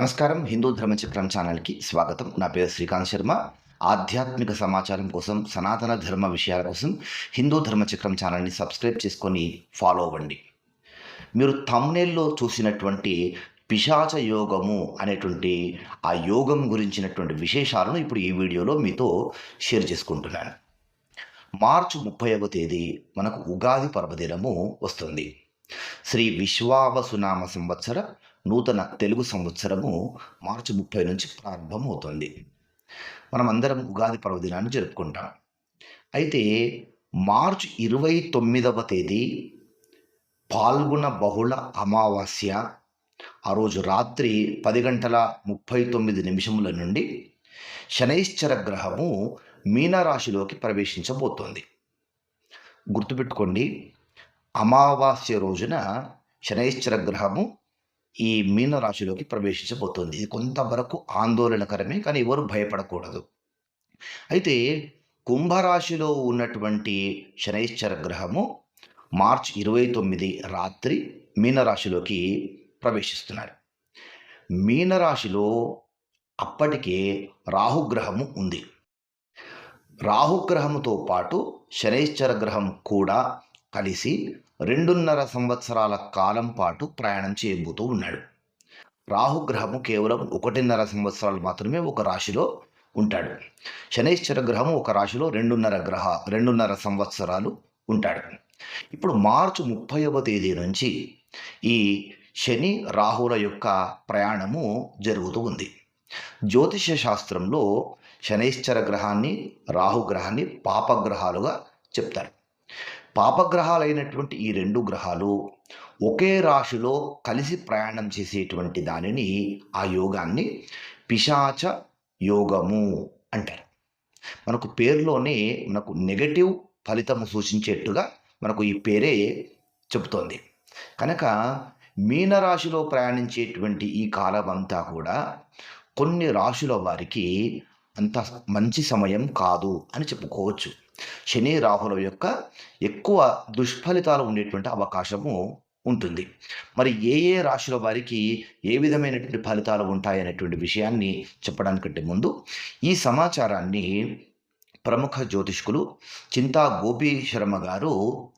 నమస్కారం. హిందూ ధర్మ చక్రం ఛానల్కి స్వాగతం. నా పేరు శ్రీకాంత్ శర్మ. ఆధ్యాత్మిక సమాచారం కోసం సనాతన ధర్మ విషయాల కోసం హిందూ ధర్మ చక్రం ఛానల్ని సబ్స్క్రైబ్ చేసుకొని ఫాలో అవ్వండి. మీరు తమ్నేల్లో చూసినటువంటి పిశాచ యోగము అనేటువంటి ఆ యోగం గురించినటువంటి విశేషాలను ఇప్పుడు ఈ వీడియోలో మీతో షేర్ చేసుకుంటున్నాను. మార్చి ముప్పైవ తేదీ మనకు ఉగాది పర్వదినము వస్తుంది. శ్రీ విశ్వావసునామ సంవత్సర నూతన తెలుగు సంవత్సరము మార్చి ముప్పై నుంచి ప్రారంభమవుతుంది. మనం అందరం ఉగాది పర్వదినాన్ని జరుపుకుంటాం. అయితే మార్చి ఇరవై తొమ్మిదవ తేదీ పాల్గొన బహుళ అమావాస్య. ఆ రోజు రాత్రి పది గంటల ముప్పై తొమ్మిది నిమిషముల నుండి శనైశ్చర గ్రహము మీనరాశిలోకి ప్రవేశించబోతోంది. గుర్తుపెట్టుకోండి అమావాస్య రోజున శనైశ్చర గ్రహము ఈ మీనరాశిలోకి ప్రవేశించబోతోంది. ఇది కొంతవరకు ఆందోళనకరమే కానీ ఎవరు భయపడకూడదు. అయితే కుంభరాశిలో ఉన్నటువంటి శనైశ్చర గ్రహము మార్చ్ ఇరవై తొమ్మిది రాత్రి మీనరాశిలోకి ప్రవేశిస్తున్నారు. మీనరాశిలో అప్పటికే రాహుగ్రహము ఉంది. రాహుగ్రహముతో పాటు శనైశ్చర గ్రహం కూడా కలిసి రెండున్నర సంవత్సరాల కాలం పాటు ప్రయాణం చేయబోతూ ఉన్నాడు. రాహుగ్రహము కేవలం ఒకటిన్నర సంవత్సరాలు మాత్రమే ఒక రాశిలో ఉంటాడు. శనైశ్వర గ్రహము ఒక రాశిలో రెండున్నర గ్రహ రెండున్నర సంవత్సరాలు ఉంటాడు. ఇప్పుడు మార్చి ముప్పైవ తేదీ నుంచి ఈ శని రాహుల యొక్క ప్రయాణము జరుగుతూ ఉంది. జ్యోతిష శాస్త్రంలో శనైశ్చర గ్రహాన్ని రాహుగ్రహాన్ని పాపగ్రహాలుగా చెప్తారు. పాపగ్రహాలైనటువంటి ఈ రెండు గ్రహాలు ఒకే రాశిలో కలిసి ప్రయాణం చేసేటువంటి దానిని ఆ యోగాన్ని పిశాచ యోగము అంటారు. మనకు పేరులోనే మనకు నెగటివ్ ఫలితము సూచించేట్టుగా మనకు ఈ పేరే చెబుతోంది. కనుక మీనరాశిలో ప్రయాణించేటువంటి ఈ కాలం అంతా కూడా కొన్ని రాశుల వారికి అంత మంచి సమయం కాదు అని చెప్పుకోవచ్చు. శని రాహుల యొక్క ఎక్కువ దుష్ఫలితాలు ఉండేటువంటి అవకాశము ఉంటుంది. మరి ఏ ఏ రాశుల వారికి ఏ విధమైనటువంటి ఫలితాలు ఉంటాయనేటువంటి విషయాన్ని చెప్పడానికంటే ముందు ఈ సమాచారాన్ని ప్రముఖ జ్యోతిష్కులు చింతా గోపీ శర్మ గారు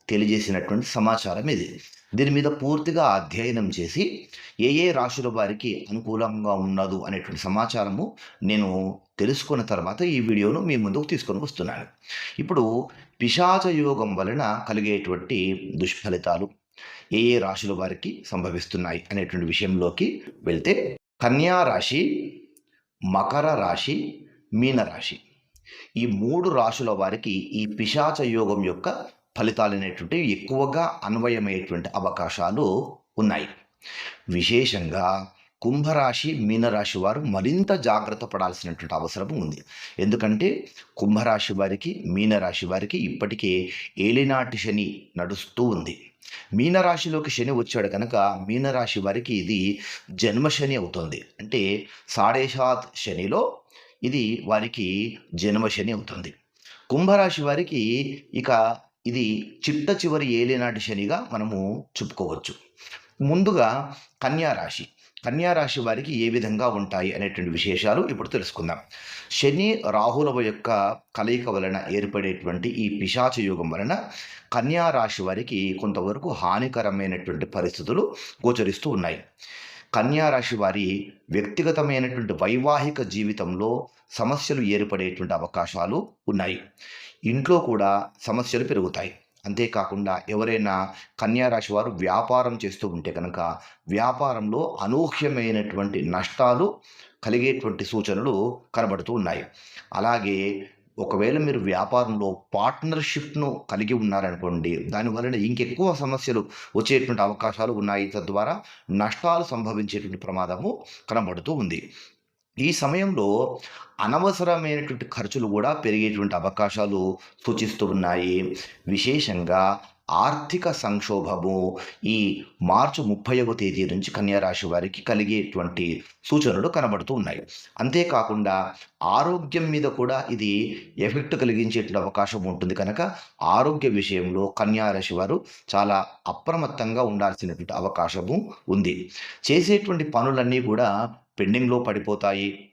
తెలియజేసినటువంటి సమాచారం ఇది. దీని మీద పూర్తిగా అధ్యయనం చేసి ఏ ఏ రాశుల వారికి అనుకూలంగా ఉన్నదు అనేటువంటి సమాచారము నేను తెలుసుకున్న తర్వాత ఈ వీడియోను మీ ముందుకు తీసుకొని వస్తున్నాను. ఇప్పుడు పిశాచ యోగం వలన కలిగేటువంటి దుష్ఫలితాలు ఏ ఏ రాశుల వారికి సంభవిస్తున్నాయి అనేటువంటి విషయంలోకి వెళ్తే కన్యా రాశి మకర రాశి మీనరాశి ఈ మూడు రాశుల వారికి ఈ పిశాచ యోగం యొక్క ఫలితాలు అనేటువంటివి ఎక్కువగా అన్వయమయ్యేటువంటి అవకాశాలు ఉన్నాయి. విశేషంగా కుంభరాశి మీనరాశి వారు మరింత జాగ్రత్త పడాల్సినటువంటి అవసరం ఉంది. ఎందుకంటే కుంభరాశి వారికి మీనరాశి వారికి ఇప్పటికే ఏలినాటి శని నడుస్తూ ఉంది. మీనరాశిలోకి శని వచ్చాడు కనుక మీనరాశి వారికి ఇది జన్మశని అవుతుంది. అంటే సాడేషాత్ శనిలో ఇది వారికి జన్మశని అవుతుంది. కుంభరాశి వారికి ఇక ఇది చిట్ట చివరి ఏలినాటి శనిగా మనము చెప్పుకోవచ్చు. ముందుగా కన్యారాశి కన్యారాశి వారికి ఏ విధంగా ఉంటాయి అనేటువంటి విశేషాలు ఇప్పుడు తెలుసుకుందాం. శని రాహుల యొక్క కలయిక వలన ఏర్పడేటువంటి ఈ పిశాచ యోగం వలన కన్యారాశి వారికి కొంతవరకు హానికరమైనటువంటి పరిస్థితులు గోచరిస్తూ ఉన్నాయి. కన్యారాశి వారి వ్యక్తిగతమైనటువంటి వైవాహిక జీవితంలో సమస్యలు ఏర్పడేటువంటి అవకాశాలు ఉన్నాయి. ఇంట్లో కూడా సమస్యలు పెరుగుతాయి. అంతేకాకుండా ఎవరైనా కన్యారాశి వారు వ్యాపారం చేస్తూ ఉంటే కనుక వ్యాపారంలో అనూహ్యమైనటువంటి నష్టాలు కలిగేటువంటి సూచనలు కనబడుతూ ఉన్నాయి. అలాగే ఒకవేళ మీరు వ్యాపారంలో పార్ట్నర్షిప్ను కలిగి ఉన్నారనుకోండి దానివలన ఇంకెక్కువ సమస్యలు వచ్చేటువంటి అవకాశాలు ఉన్నాయి. తద్వారా నష్టాలు సంభవించేటువంటి ప్రమాదము కనబడుతూ ఉంది. ఈ సమయంలో అనవసరమైనటువంటి ఖర్చులు కూడా పెరిగేటువంటి అవకాశాలు సూచిస్తూ ఉన్నాయి. విశేషంగా ఆర్థిక సంక్షోభము ఈ మార్చి ముప్పైవ తేదీ నుంచి కన్యారాశి వారికి కలిగేటువంటి సూచనలు కనబడుతూ ఉన్నాయి. అంతేకాకుండా ఆరోగ్యం మీద కూడా ఇది ఎఫెక్ట్ కలిగించేటువంటి అవకాశం ఉంటుంది కనుక ఆరోగ్య విషయంలో కన్యారాశి వారు చాలా అప్రమత్తంగా ఉండాల్సినటువంటి అవకాశము ఉంది. చేసేటువంటి పనులన్నీ కూడా పెండింగ్లో పడిపోతాయి.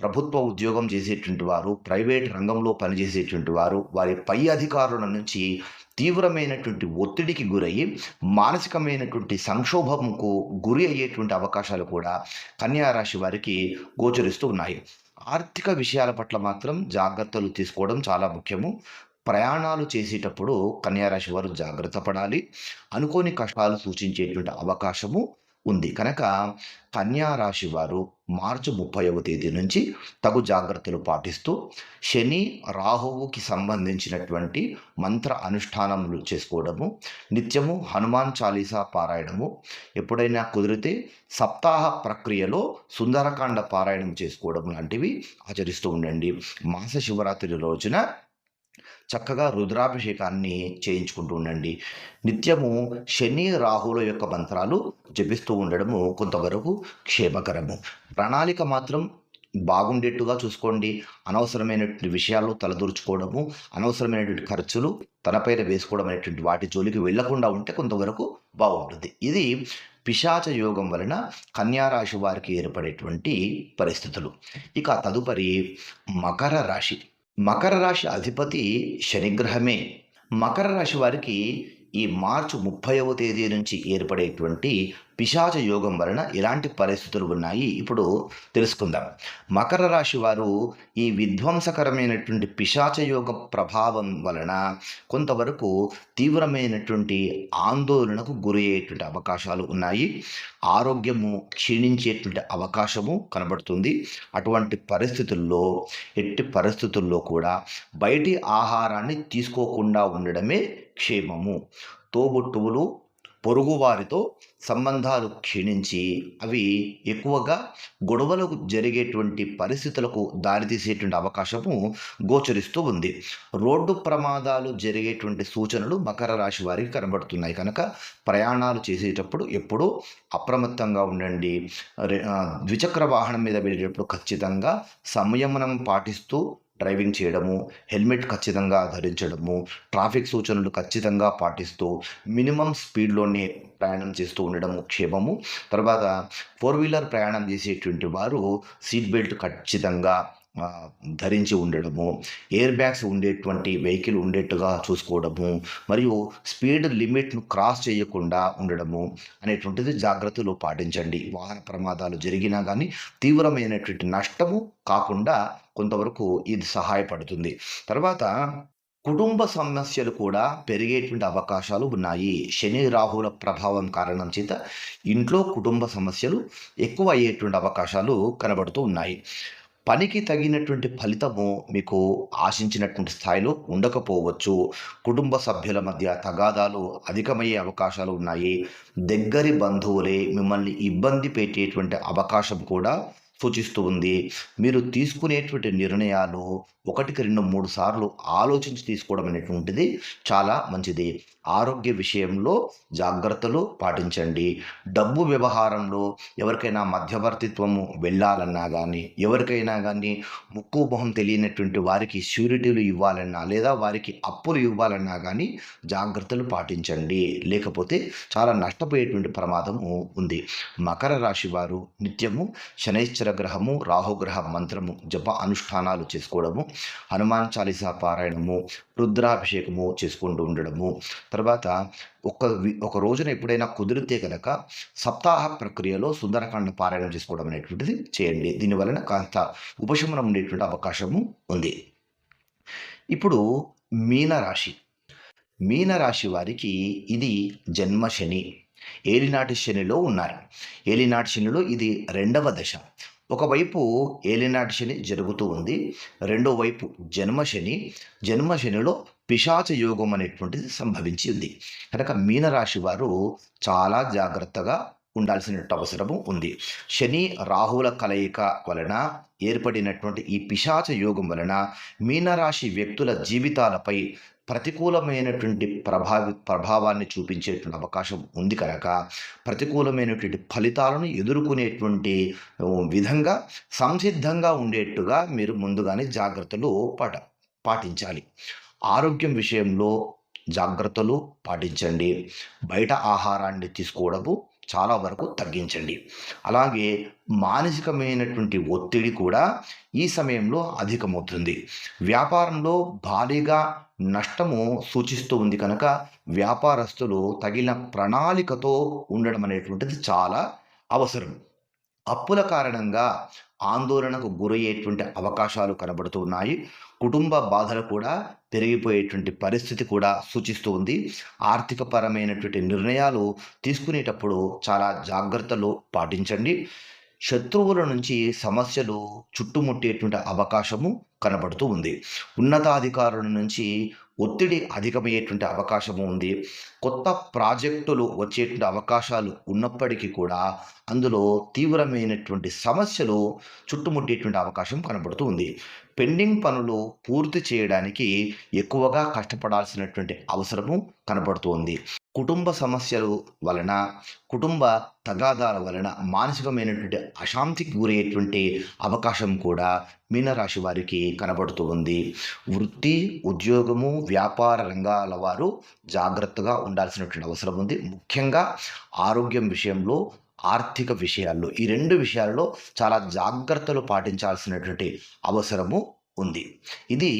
ప్రభుత్వ ఉద్యోగం చేసేటువంటి వారు ప్రైవేట్ రంగంలో పనిచేసేటువంటి వారు వారి పై అధికారుల నుంచి తీవ్రమైనటువంటి ఒత్తిడికి గురయ్యి మానసికమైనటువంటి సంక్షోభంకు గురి అయ్యేటువంటి అవకాశాలు కూడా కన్యా రాశి వారికి గోచరిస్తూ ఉన్నాయి. ఆర్థిక విషయాల పట్ల మాత్రం జాగ్రత్తలు తీసుకోవడం చాలా ముఖ్యము. ప్రయాణాలు చేసేటప్పుడు కన్యారాశి వారు జాగ్రత్త పడాలి. అనుకోని కష్టాలు సూచించేటువంటి అవకాశము ఉంది. కనుక కన్యా రాశి వారు మార్చి ముప్పైవ తేదీ నుంచి తగు జాగ్రత్తలు పాటిస్తూ శని రాహువుకి సంబంధించినటువంటి మంత్ర అనుష్ఠానములు చేసుకోవడము నిత్యము హనుమాన్ చాలీసా పారాయణము ఎప్పుడైనా కుదిరితే సప్తాహ ప్రక్రియలో సుందరకాండ పారాయణం చేసుకోవడం లాంటివి ఆచరిస్తూ ఉండండి. మాస శివరాత్రి రోజున చక్కగా రుద్రాభిషేకాన్ని చేయించుకుంటూ ఉండండి. నిత్యము శని రాహుల యొక్క మంత్రాలు జపిస్తూ ఉండడము కొంతవరకు క్షేమకరము. ప్రణాళిక మాత్రం బాగుండేట్టుగా చూసుకోండి. అనవసరమైనటువంటి విషయాలు తలదూర్చుకోవడము అనవసరమైనటువంటి ఖర్చులు తనపైన వేసుకోవడం అనేటువంటి వాటి జోలికి వెళ్ళకుండా ఉంటే కొంతవరకు బాగుంటుంది. ఇది పిశాచ యోగం వలన కన్యారాశి వారికి ఏర్పడేటువంటి పరిస్థితులు. ఇక తదుపరి మకర రాశి. మకర రాశి అధిపతి శనిగ్రహమే మకర రాశి వారికి ఈ మార్చి ముప్పైవ తేదీ నుంచి ఏర్పడేటువంటి పిశాచ యోగం వలన ఎలాంటి పరిస్థితులు ఉన్నాయి. ఇప్పుడు తెలుసుకుందాం. మకర రాశి వారు ఈ విధ్వంసకరమైనటువంటి పిశాచ యోగ ప్రభావం వలన కొంతవరకు తీవ్రమైనటువంటి ఆందోళనకు గురి అయ్యేటువంటి అవకాశాలు ఉన్నాయి. ఆరోగ్యము క్షీణించేటువంటి అవకాశము కనబడుతుంది. అటువంటి పరిస్థితుల్లో ఎట్టి పరిస్థితుల్లో కూడా బయటి ఆహారాన్ని తీసుకోకుండా ఉండడమే క్షేమము. తోబుట్టువులు పొరుగువారితో సంబంధాలు క్షీణించి అవి ఎక్కువగా గొడవలకు జరిగేటువంటి పరిస్థితులకు దారితీసేటువంటి అవకాశము గోచరిస్తూ ఉంది. రోడ్డు ప్రమాదాలు జరిగేటువంటి సూచనలు మకర రాశి వారికి కనబడుతున్నాయి. కనుక ప్రయాణాలు చేసేటప్పుడు ఎప్పుడూ అప్రమత్తంగా ఉండండి. ద్విచక్ర వాహనం మీద వెళ్ళేటప్పుడు ఖచ్చితంగా సంయమనం పాటిస్తూ డ్రైవింగ్ చేయడము హెల్మెట్ ఖచ్చితంగా ధరించడము ట్రాఫిక్ సూచనలు ఖచ్చితంగా పాటిస్తూ మినిమం స్పీడ్లోనే ప్రయాణం చేస్తూ ఉండడం క్షేమము. తర్వాత ఫోర్ వీలర్ ప్రయాణం చేసేటువంటి వారు సీట్ బెల్ట్ ఖచ్చితంగా ధరించి ఉండడము ఎయిర్ బ్యాగ్స్ ఉండేటువంటి వెహికల్ ఉండేట్టుగా చూసుకోవడము మరియు స్పీడ్ లిమిట్ను క్రాస్ చేయకుండా ఉండడము అనేటువంటిది జాగ్రత్తలు పాటించండి. వాహన ప్రమాదాలు జరిగినా కానీ తీవ్రమైనటువంటి నష్టము కాకుండా కొంతవరకు ఇది సహాయపడుతుంది. తర్వాత కుటుంబ సమస్యలు కూడా పెరిగేటువంటి అవకాశాలు ఉన్నాయి. శని రాహుల ప్రభావం కారణం చేత ఇంట్లో కుటుంబ సమస్యలు ఎక్కువ అయ్యేటువంటి అవకాశాలు కనబడుతూ ఉన్నాయి. పనికి తగినటువంటి ఫలితము మీకు ఆశించినటువంటి స్థాయిలో ఉండకపోవచ్చు. కుటుంబ సభ్యుల మధ్య తగాదాలు అధికమయ్యే అవకాశాలు ఉన్నాయి. దగ్గరి బంధువులే మిమ్మల్ని ఇబ్బంది పెట్టేటువంటి అవకాశం కూడా సూచిస్తూ ఉంది. మీరు తీసుకునేటువంటి నిర్ణయాలు ఒకటికి రెండు మూడు సార్లు ఆలోచించి తీసుకోవడం అనేటువంటిది చాలా మంచిది. ఆరోగ్య విషయంలో జాగ్రత్తలు పాటించండి. డబ్బు వ్యవహారంలో ఎవరికైనా మధ్యవర్తిత్వము వెళ్ళాలన్నా కానీ ఎవరికైనా కానీ ముక్కు మొహం తెలియనటువంటి వారికి ష్యూరిటీలు ఇవ్వాలన్నా లేదా వారికి అప్పులు ఇవ్వాలన్నా కానీ జాగ్రత్తలు పాటించండి. లేకపోతే చాలా నష్టపోయేటువంటి ప్రమాదము ఉంది. మకర రాశి వారు నిత్యము శనైశ్చర గ్రహము రాహుగ్రహ మంత్రము జప అనుష్ఠానాలు చేసుకోవడము హనుమాన్ చాలీసా పారాయణము రుద్రాభిషేకము చేసుకుంటూ ఉండడము. తర్వాత ఒక ఒక రోజున ఎప్పుడైనా కుదిరితే కనుక సప్తాహ ప్రక్రియలో సుందరకాండ పారాయణం చేసుకోవడం అనేటువంటిది చేయండి. దీనివలన కాస్త ఉపశమనం ఉండేటువంటి అవకాశము ఉంది. ఇప్పుడు మీనరాశి. మీనరాశి వారికి ఇది జన్మ శని. ఏలినాటి శనిలో ఉన్నారు. ఏలినాటి శనిలో ఇది రెండవ దశ. ఒకవైపు ఏలినాటి శని జరుగుతూ ఉంది రెండో వైపు జన్మ శని. జన్మ శనిలో పిశాచ యోగం అనేటువంటిది సంభవించి ఉంది. కనుక మీనరాశి వారు చాలా జాగ్రత్తగా ఉండాల్సిన అవసరము ఉంది. శని రాహుల కలయిక వలన ఏర్పడినటువంటి ఈ పిశాచ యోగం వలన మీనరాశి వ్యక్తుల జీవితాలపై ప్రతికూలమైనటువంటి ప్రభావి ప్రభావాన్ని చూపించేటువంటి అవకాశం ఉంది కనుక ప్రతికూలమైనటువంటి ఫలితాలను ఎదుర్కొనేటువంటి విధంగా సంసిద్ధంగా ఉండేట్టుగా మీరు ముందుగానే జాగ్రత్తలు పాట పాటించాలి. ఆరోగ్యం విషయంలో జాగ్రత్తలు పాటించండి. బయట ఆహారాన్ని తీసుకోవడము చాలా వరకు తగ్గించండి. అలాగే మానసికమైనటువంటి ఒత్తిడి కూడా ఈ సమయంలో అధికమవుతుంది. వ్యాపారంలో భారీగా నష్టము సూచిస్తూ ఉంది కనుక వ్యాపారస్తులు తగిన ప్రణాళికతో ఉండడం అనేటువంటిది చాలా అవసరం. అప్పుల కారణంగా ఆందోళనకు గురయ్యేటువంటి అవకాశాలు కనబడుతూ ఉన్నాయి. కుటుంబ బాధలు కూడా పెరిగిపోయేటువంటి పరిస్థితి కూడా సూచిస్తూ ఉంది. ఆర్థికపరమైనటువంటి నిర్ణయాలు తీసుకునేటప్పుడు చాలా జాగ్రత్తలు పాటించండి. శత్రువుల నుంచి సమస్యలు చుట్టుముట్టేటువంటి అవకాశము కనబడుతూ ఉంది. ఉన్నతాధికారుల నుంచి ఒత్తిడి అధికమయ్యేటువంటి అవకాశము ఉంది. కొత్త ప్రాజెక్టులు వచ్చేటువంటి అవకాశాలు ఉన్నప్పటికీ కూడా అందులో తీవ్రమైనటువంటి సమస్యలు చుట్టుముట్టేటువంటి అవకాశం కనబడుతుంది పెండింగ్ పనులు పూర్తి చేయడానికి ఎక్కువగా కష్టపడాల్సినటువంటి అవసరము కనబడుతోంది కుటుంబ సమస్యలు వలన కుటుంబ తగాదాల వలన మానసికమైనటువంటి అశాంతికి గురయ్యేటువంటి అవకాశం కూడా మీనరాశి వారికి కనబడుతూ ఉంది. వృత్తి ఉద్యోగము వ్యాపార రంగాల వారు జాగ్రత్తగా ఉండాల్సినటువంటి అవసరం ఉంది. ముఖ్యంగా ఆరోగ్యం విషయంలో ఆర్థిక విషయాల్లో ఈ రెండు విషయాల్లో చాలా జాగ్రత్తలు పాటించాల్సినటువంటి అవసరము ఉంది. ఇది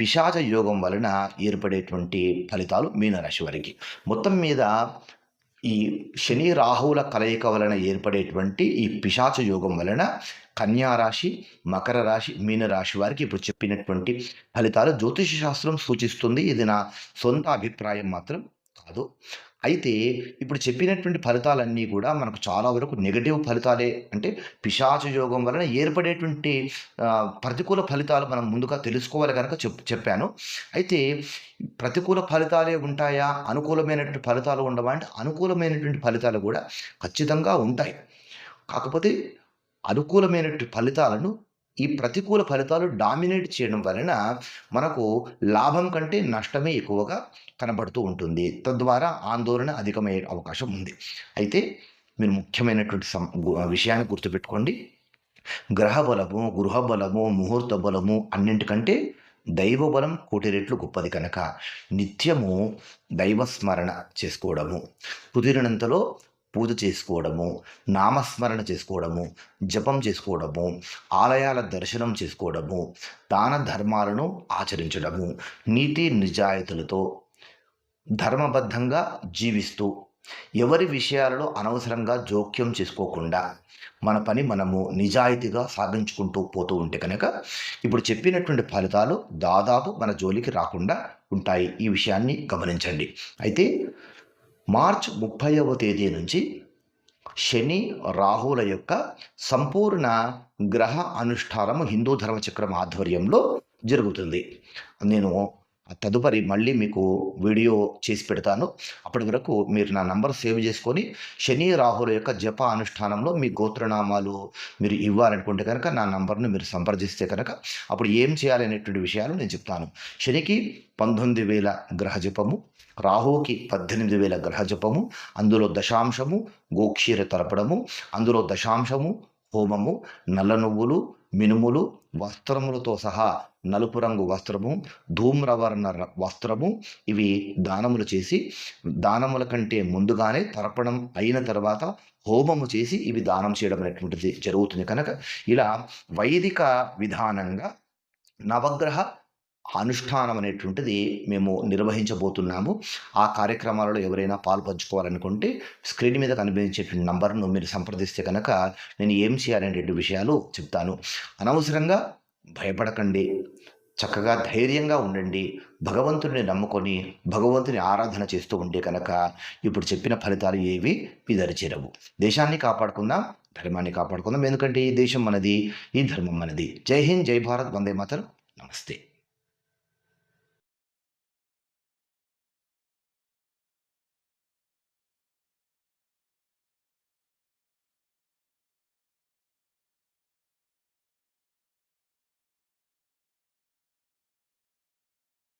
పిశాచ యోగం వలన ఏర్పడేటువంటి ఫలితాలు మీనరాశి వారికి. మొత్తం మీద ఈ శని రాహువుల కలయిక వలన ఏర్పడేటువంటి ఈ పిశాచ యోగం వలన కన్యా రాశి మకర రాశి మీనరాశి వారికి ఇప్పుడు చెప్పినటువంటి ఫలితాలు జ్యోతిష శాస్త్రం సూచిస్తుంది. ఇది నా సొంత అభిప్రాయం మాత్రం. కాదు. అయితే ఇప్పుడు చెప్పినటువంటి ఫలితాలన్నీ కూడా మనకు చాలా వరకు నెగటివ్ ఫలితాలే. అంటే పిశాచ యోగం వలన ఏర్పడేటువంటి ప్రతికూల ఫలితాలు మనం ముందుగా తెలుసుకోవాలి కనుక చెప్ చెప్పాను. అయితే ప్రతికూల ఫలితాలే ఉంటాయా? అనుకూలమైనటువంటి ఫలితాలు ఉండవా? అంటే అనుకూలమైనటువంటి ఫలితాలు కూడా ఖచ్చితంగా ఉంటాయి. కాకపోతే అనుకూలమైనటువంటి ఫలితాలను ఈ ప్రతికూల ఫలితాలు డామినేట్ చేయడం వలన మనకు లాభం కంటే నష్టమే ఎక్కువగా కనబడుతూ ఉంటుంది. తద్వారా ఆందోళన అధికమయ్యే అవకాశం ఉంది. అయితే మీరు ముఖ్యమైనటువంటి సం విషయాన్ని గుర్తుపెట్టుకోండి. గ్రహ బలము గృహ బలము ముహూర్త బలము అన్నింటికంటే దైవ బలం కోటి రెట్లు గొప్పది కనుక నిత్యము దైవస్మరణ చేసుకోవడము. కుదిరినంతలో పూజ చేసుకోవడము నామస్మరణ చేసుకోవడము జపం చేసుకోవడము ఆలయాల దర్శనం చేసుకోవడము దాన ధర్మాలను ఆచరించడము నీతి నిజాయితీలతో ధర్మబద్ధంగా జీవిస్తూ ఎవరి విషయాలలో అనవసరంగా జోక్యం చేసుకోకుండా మన పని మనము నిజాయితీగా సాగించుకుంటూ పోతూ ఉంటే కనుక ఇప్పుడు చెప్పినటువంటి ఫలితాలు దాదాపు మన జోలికి రాకుండా ఉంటాయి. ఈ విషయాన్ని గమనించండి. అయితే మార్చ్ ముప్పైవ తేదీ నుంచి శని రాహుల యొక్క సంపూర్ణ గ్రహ అనుష్ఠానము హిందూ ధర్మచక్రం ఆధ్వర్యంలో జరుగుతుంది. నేను తదుపరి మళ్ళీ మీకు వీడియో చేసి పెడతాను. అప్పటి వరకు మీరు నా నంబర్ సేవ్ చేసుకొని శని రాహుల యొక్క జప అనుష్ఠానంలో మీ గోత్రనామాలు మీరు ఇవ్వాలనుకుంటే కనుక నా నంబర్ను మీరు సంప్రదిస్తే కనుక అప్పుడు ఏం చేయాలనేటువంటి విషయాలు నేను చెప్తాను. శనికి పంతొమ్మిది వేల గ్రహ జపము రాహువుకి పద్దెనిమిది వేల గ్రహ జపము అందులో దశాంశము గోక్షీర తరపడము అందులో దశాంశము హోమము నల్ల నువ్వులు మినుములు వస్త్రములతో సహా నలుపు రంగు వస్త్రము ధూమ్రవర్ణ వస్త్రము ఇవి దానములు చేసి దానముల కంటే ముందుగానే తర్పణం అయిన తర్వాత హోమము చేసి ఇవి దానం చేయడం అనేటువంటిది జరుగుతుంది. కనుక ఇలా వైదిక విధానంగా నవగ్రహ అనుష్ఠానం అనేటువంటిది మేము నిర్వహించబోతున్నాము. ఆ కార్యక్రమాలలో ఎవరైనా పాల్పంచుకోవాలనుకుంటే స్క్రీన్ మీద కనిపించేటువంటి నంబర్ను మీరు సంప్రదిస్తే కనుక నేను ఏం చేయాలనేటువంటి విషయాలు చెప్తాను. అనవసరంగా భయపడకండి. చక్కగా ధైర్యంగా ఉండండి. భగవంతుడిని నమ్ముకొని భగవంతుని ఆరాధన చేస్తూ ఉంటే కనుక ఇప్పుడు చెప్పిన ఫలితాలు ఏవి? మీ దరిచేరవు దేశాన్ని కాపాడుకుందాం ధర్మాన్ని కాపాడుకుందాం. ఎందుకంటే ఈ దేశం మనది ఈ ధర్మం మనది. జై హింద్ జై భారత్ వందే మాతరం. నమస్తే.